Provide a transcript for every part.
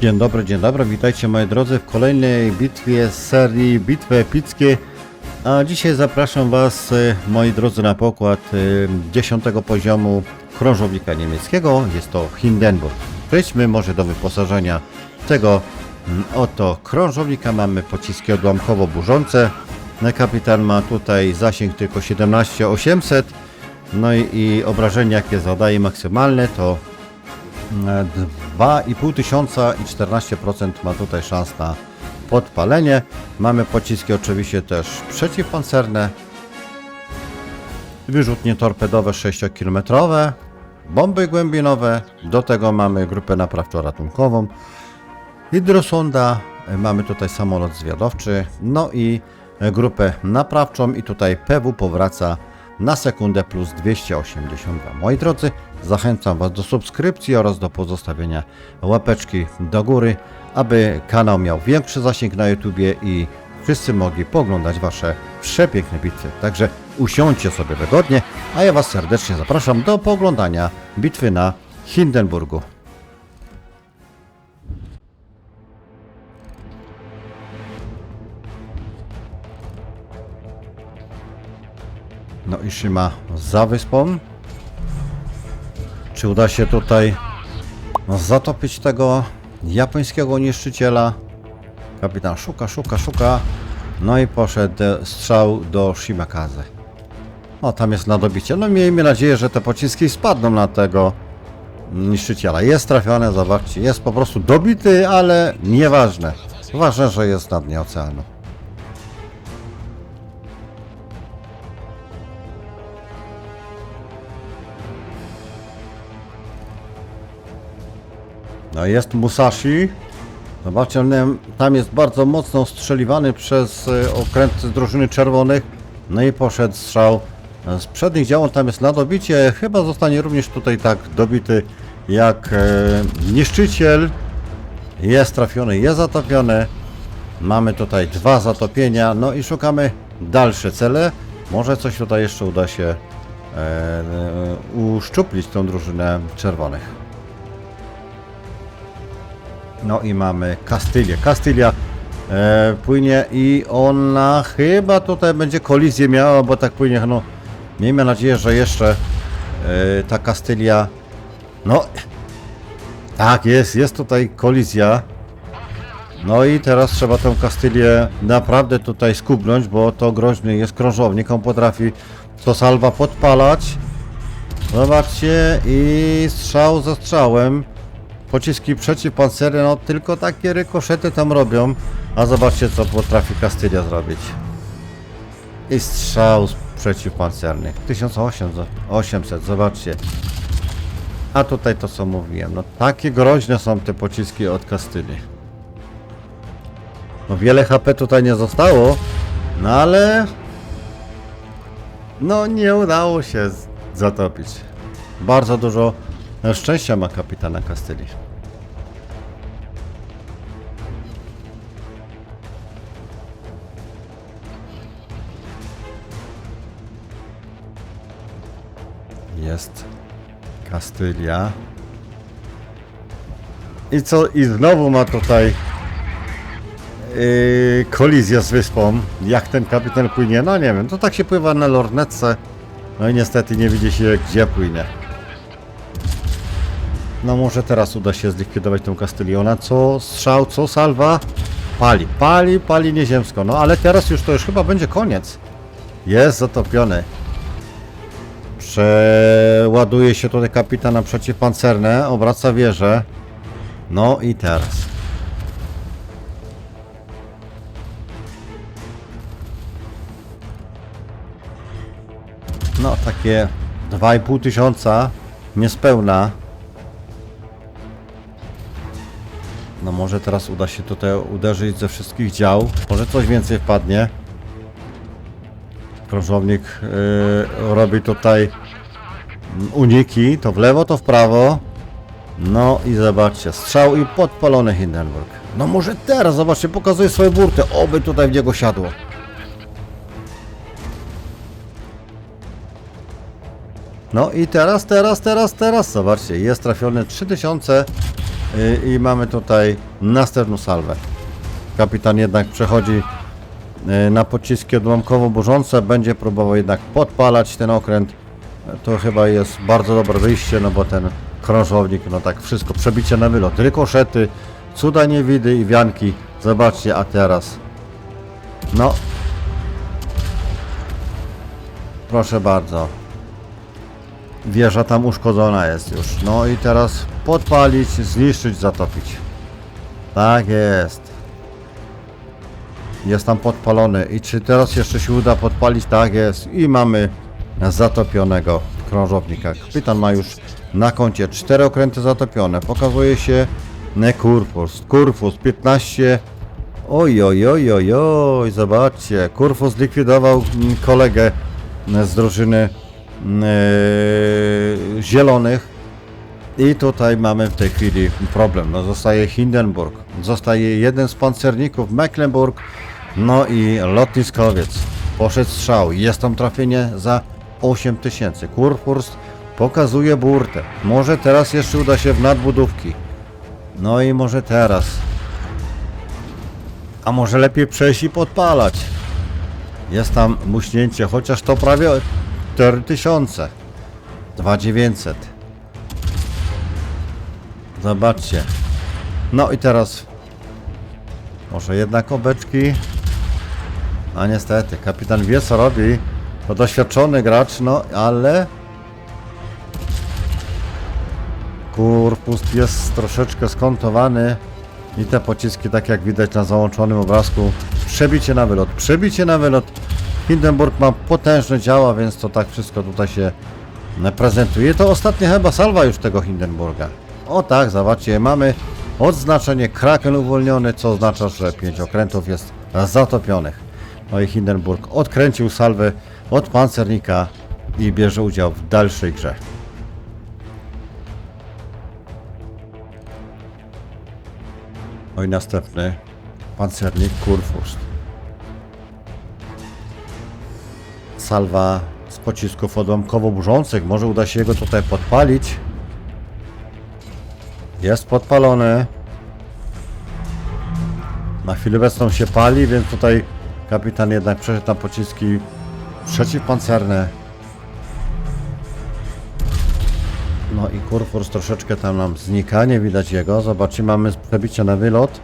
Dzień dobry, dzień dobry, witajcie moi drodzy w kolejnej bitwie z serii Bitwy Epickie. A dzisiaj zapraszam Was, e, moi drodzy, na pokład e, 10 poziomu krążownika niemieckiego. Jest to Hindenburg. Przejdźmy może do wyposażenia tego mm, oto krążownika. Mamy pociski odłamkowo-burzące. Kapitan ma tutaj zasięg tylko 17800. No i, i obrażenia, jakie zadaje maksymalne, to 2,5 tysiąca i 14% ma tutaj szans na podpalenie. Mamy pociski oczywiście też przeciwpancerne, wyrzutnie torpedowe 6-kilometrowe, bomby głębinowe, do tego mamy grupę naprawczo-ratunkową, hydrosonda, mamy tutaj samolot zwiadowczy, no i grupę naprawczą i tutaj PW powraca na sekundę plus 282. Moi drodzy, zachęcam Was do subskrypcji oraz do pozostawienia łapeczki do góry, aby kanał miał większy zasięg na YouTubie i wszyscy mogli poglądać Wasze przepiękne bitwy. Także usiądźcie sobie wygodnie, a ja Was serdecznie zapraszam do poglądania bitwy na Hindenburgu. I Szyma za wyspą. Czy uda się tutaj no, zatopić tego japońskiego niszczyciela? Kapitan szuka, szuka, szuka. No i poszedł strzał do Shimakaze. O, tam jest nadobicie. No miejmy nadzieję, że te pociski spadną na tego niszczyciela. Jest trafione, zobaczcie. Jest po prostu dobity, ale nieważne. Ważne, że jest na dnie oceanu. No jest Musashi. Zobaczcie, on, tam jest bardzo mocno ostrzeliwany przez e, okręt z drużyny czerwonych. No i poszedł strzał e, z przednich działów. Tam jest nadobicie. Chyba zostanie również tutaj tak dobity jak e, niszczyciel. Jest trafiony, jest zatopiony. Mamy tutaj dwa zatopienia. No i szukamy dalsze cele. Może coś tutaj jeszcze uda się uszczuplić tą drużynę czerwonych. No i mamy Kastylię. Kastylia e, płynie i ona chyba tutaj będzie kolizję miała, bo tak płynie, no miejmy nadzieję, że jeszcze e, ta Kastylia, no tak jest, jest tutaj kolizja. No i teraz trzeba tę Kastylię naprawdę tutaj skubnąć, bo to groźny jest krążownik, on potrafi to salwa podpalać. Zobaczcie i strzał za strzałem. Pociski przeciwpancerne, no tylko takie rykoszety tam robią. A zobaczcie co potrafi Kastylia zrobić. I strzał przeciwpancernych. 1800, zobaczcie. A tutaj to co mówiłem, no takie groźne są te pociski od Kastylii. No wiele HP tutaj nie zostało, no ale... No nie udało się zatopić. Bardzo dużo szczęścia ma kapitana Kastylii. Jest Kastylia. I co? I znowu ma tutaj yy, kolizję z wyspą. Jak ten kapitan płynie? No nie wiem, to tak się pływa na lornetce. No i niestety nie widzi się gdzie płynie. No może teraz uda się zlikwidować tą Kastylię. Ona co strzał, co salwa? Pali, pali, pali nieziemsko. No ale teraz już to już chyba będzie koniec. Jest zatopiony. Przeładuje się tutaj kapitan na przeciwpancerne, obraca wieżę. No i teraz. No takie 2,5 tysiąca niespełna. Może teraz uda się tutaj uderzyć ze wszystkich dział. Może coś więcej wpadnie. Krążownik yy, robi tutaj uniki, to w lewo, to w prawo. No i zobaczcie, strzał i podpalony Hindenburg. No może teraz, zobaczcie, pokazuje swoje burty, oby tutaj w niego siadło. No i teraz, teraz, teraz, teraz, zobaczcie, jest trafiony 3000 y, i mamy tutaj następną salwę. Kapitan jednak przechodzi y, na pociski odłamkowo-burzące, będzie próbował jednak podpalać ten okręt. To chyba jest bardzo dobre wyjście, no bo ten krążownik, no tak wszystko, przebicie na wylot, rykoszety, cuda niewidy i wianki. Zobaczcie, a teraz, no, proszę bardzo. Wieża tam uszkodzona jest już. No i teraz podpalić, zniszczyć, zatopić. Tak jest. Jest tam podpalony. I czy teraz jeszcze się uda podpalić? Tak jest. I mamy zatopionego krążownika. Kapitan ma już na koncie cztery okręty zatopione. Pokazuje się Kurfus. Kurfus 15. Oj, oj, oj, oj, oj, zobaczcie. Kurfus zlikwidował mm, kolegę z drużyny yy, zielonych. I tutaj mamy w tej chwili problem. No, zostaje Hindenburg, zostaje jeden z pancerników Mecklenburg, no i lotniskowiec. Poszedł strzał, jest tam trafienie za 8000. Kurfürst pokazuje burtę. Może teraz jeszcze uda się w nadbudówki. No i może teraz. A może lepiej przejść i podpalać. Jest tam muśnięcie, chociaż to prawie 4000. 2900. Zobaczcie. No i teraz może jednak obeczki. A niestety, kapitan wie co robi. To doświadczony gracz, no ale... Korpus jest troszeczkę skontowany. I te pociski, tak jak widać na załączonym obrazku, przebicie na wylot, przebicie na wylot. Hindenburg ma potężne działa, więc to tak wszystko tutaj się prezentuje. To ostatnia chyba salwa już tego Hindenburga. O tak, zobaczcie, mamy odznaczenie Kraken uwolniony, co oznacza, że pięć okrętów jest zatopionych. No i Hindenburg odkręcił salwę od pancernika i bierze udział w dalszej grze. No i następny pancernik Kurfürst. Salwa z pocisków odłamkowo-burzących. Może uda się go tutaj podpalić. Jest podpalony. Na chwilę obecną się pali, więc tutaj kapitan jednak przeszedł na pociski przeciwpancerne. No i Kurfurs troszeczkę tam nam znika, nie widać jego. Zobaczcie, mamy przebicie na wylot.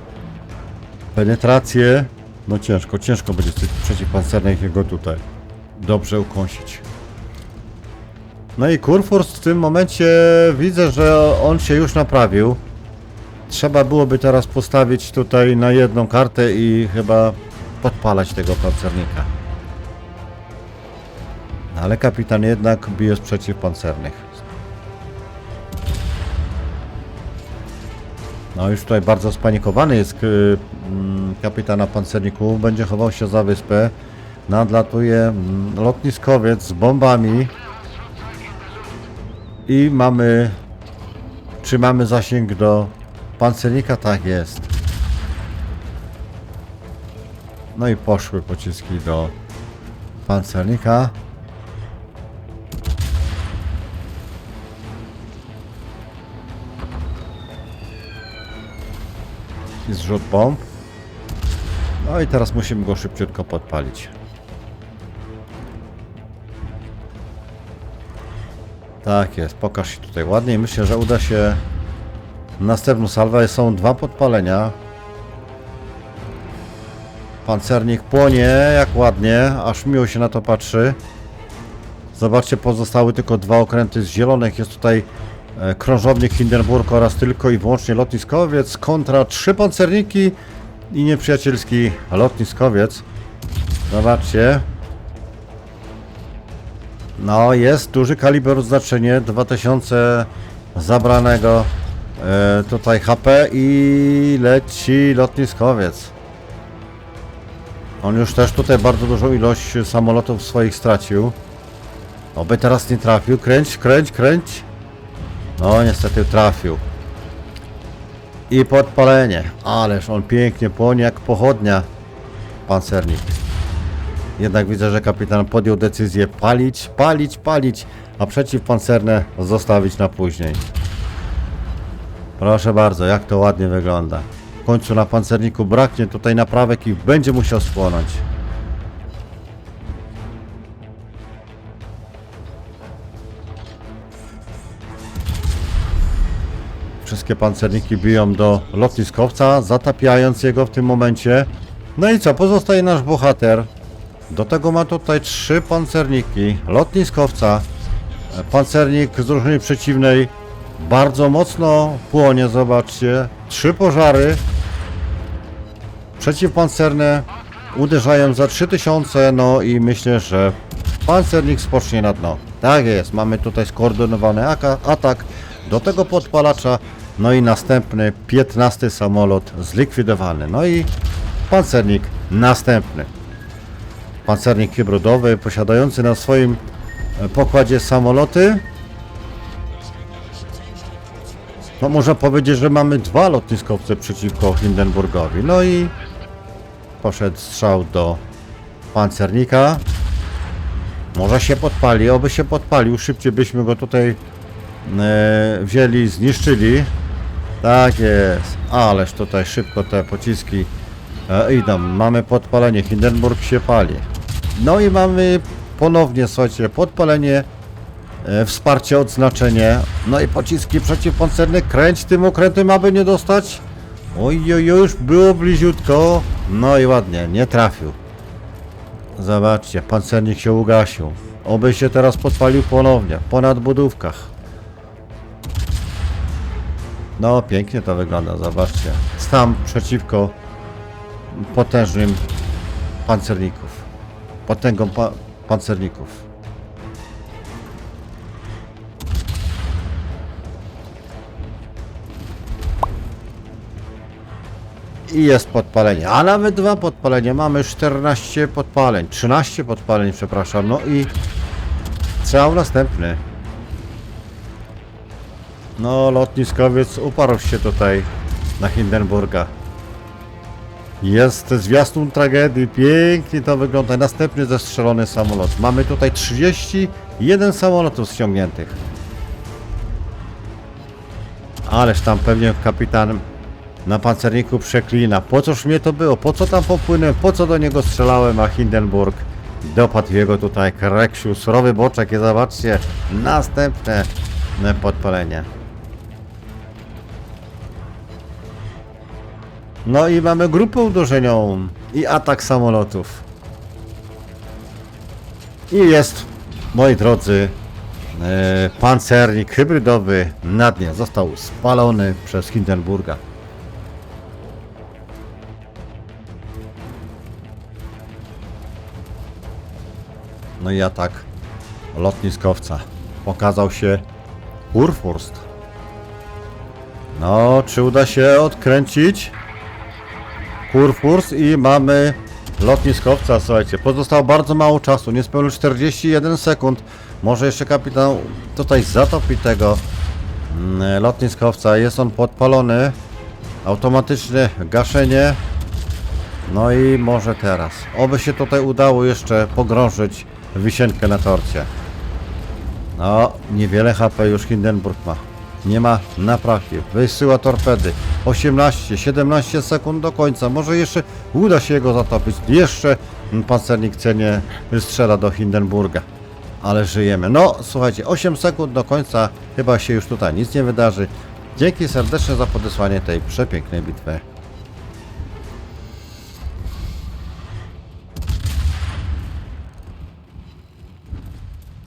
Penetrację. No ciężko, ciężko będzie z tych przeciwpancernych jego tutaj dobrze ukąsić. No i Kurfürst w tym momencie widzę, że on się już naprawił. Trzeba byłoby teraz postawić tutaj na jedną kartę i chyba podpalać tego pancernika. No Ale kapitan jednak bije z przeciwpancernych. No już tutaj bardzo spanikowany jest mm, kapitan na pancerniku. Będzie chował się za wyspę. Nadlatuje mm, lotniskowiec z bombami. I mamy... Czy mamy zasięg do pancernika? Tak jest. No i poszły pociski do pancernika. I zrzut bomb. No i teraz musimy go szybciutko podpalić. Tak jest, pokaż się tutaj ładnie. Myślę, że uda się następną salwę. Są dwa podpalenia. Pancernik płonie, jak ładnie, aż miło się na to patrzy. Zobaczcie, pozostały tylko dwa okręty z zielonych. Jest tutaj e, krążownik Hindenburg oraz tylko i wyłącznie lotniskowiec kontra trzy pancerniki i nieprzyjacielski lotniskowiec. Zobaczcie. No, jest duży kaliber oznaczenie 2000 zabranego e, tutaj HP i leci lotniskowiec. On już też tutaj bardzo dużą ilość samolotów swoich stracił. Oby teraz nie trafił. Kręć, kręć, kręć. No, niestety trafił. I podpalenie. Ależ on pięknie płonie jak pochodnia. Pancernik. Jednak widzę, że kapitan podjął decyzję palić, palić, palić, a przeciwpancerne zostawić na później. Proszę bardzo, jak to ładnie wygląda. W końcu na pancerniku braknie tutaj naprawek i będzie musiał spłonąć. Wszystkie pancerniki biją do lotniskowca, zatapiając jego w tym momencie. No i co, pozostaje nasz bohater. Do tego ma tutaj trzy pancerniki lotniskowca. Pancernik z drużyny przeciwnej bardzo mocno płonie, zobaczcie. Trzy pożary. Przeciwpancerne uderzają za 3000, no i myślę, że pancernik spocznie na dno. Tak jest, mamy tutaj skoordynowany atak do tego podpalacza, no i następny 15 samolot zlikwidowany. No i pancernik następny. Pancernik hybrydowy posiadający na swoim e, pokładzie samoloty. No można powiedzieć, że mamy dwa lotniskowce przeciwko Hindenburgowi. No i poszedł strzał do pancernika. Może się podpali, oby się podpalił. Szybciej byśmy go tutaj e, wzięli, zniszczyli. Tak jest. Ależ tutaj szybko te pociski e, idą. Mamy podpalenie. Hindenburg się pali. No i mamy ponownie, słuchajcie, podpalenie, e, wsparcie, odznaczenie. No i pociski przeciwpancerne. Kręć tym okrętem, aby nie dostać. Oj, oj, już było bliziutko. No i ładnie, nie trafił. Zobaczcie, pancernik się ugasił. Oby się teraz podpalił ponownie, po nadbudówkach. No, pięknie to wygląda, zobaczcie. Stam przeciwko potężnym pancerników. Potęgą pa pancerników. I jest podpalenie, a nawet dwa podpalenia. Mamy 14 podpaleń, 13 podpaleń, przepraszam. No i strzał następny. No, lotniskowiec uparł się tutaj na Hindenburga. Jest zwiastun tragedii, pięknie to wygląda. Następny zestrzelony samolot. Mamy tutaj 31 samolotów ściągniętych. Ależ tam pewnie kapitan na pancerniku przeklina. Po coż mnie to było? Po co tam popłynąłem? Po co do niego strzelałem? A Hindenburg dopadł jego tutaj kreksiu. Surowy boczek i zobaczcie, następne podpalenie. No i mamy grupę uderzeniową i atak samolotów. I jest, moi drodzy, e, pancernik hybrydowy na dnie. Został spalony przez Hindenburga. No i atak lotniskowca. Pokazał się Kurfürst. No, czy uda się odkręcić? Kurfurs i mamy lotniskowca, słuchajcie. Pozostało bardzo mało czasu, niespełna 41 sekund. Może jeszcze kapitan tutaj zatopi tego mm, lotniskowca. Jest on podpalony. Automatyczne gaszenie. No i może teraz. Oby się tutaj udało jeszcze pogrążyć wisienkę na torcie. No, niewiele HP już Hindenburg ma. Nie ma naprawki. Wysyła torpedy. 18, 17 sekund do końca. Może jeszcze uda się go zatopić. Jeszcze pancernik cenie strzela do Hindenburga. Ale żyjemy. No, słuchajcie, 8 sekund do końca. Chyba się już tutaj nic nie wydarzy. Dzięki serdecznie za podesłanie tej przepięknej bitwy.